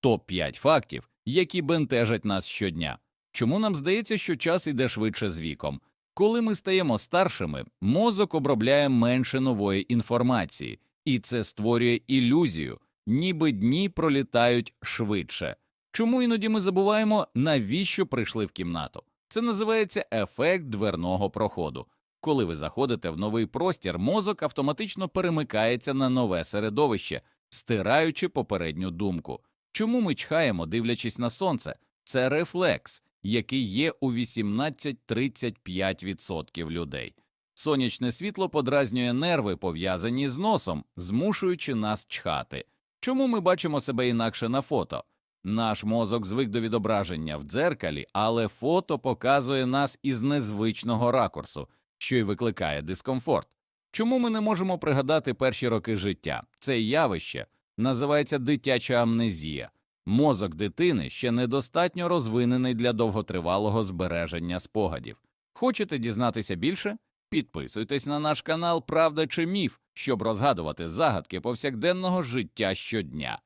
Топ 5 фактів, які бентежать нас щодня. Чому нам здається, що час іде швидше з віком? Коли ми стаємо старшими, мозок обробляє менше нової інформації, і це створює ілюзію, ніби дні пролітають швидше. Чому іноді ми забуваємо, навіщо прийшли в кімнату? Це називається ефект дверного проходу. Коли ви заходите в новий простір, мозок автоматично перемикається на нове середовище, стираючи попередню думку. Чому ми чхаємо, дивлячись на сонце? Це рефлекс, який є у 18-35% людей. Сонячне світло подразнює нерви, пов'язані з носом, змушуючи нас чхати. Чому ми бачимо себе інакше на фото? Наш мозок звик до відображення в дзеркалі, але фото показує нас із незвичного ракурсу, що й викликає дискомфорт. Чому ми не можемо пригадати перші роки життя? Це явище називається дитяча амнезія. Мозок дитини ще недостатньо розвинений для довготривалого збереження спогадів. Хочете дізнатися більше? Підписуйтесь на наш канал Правда чи Міф, щоб розгадувати загадки повсякденного життя щодня.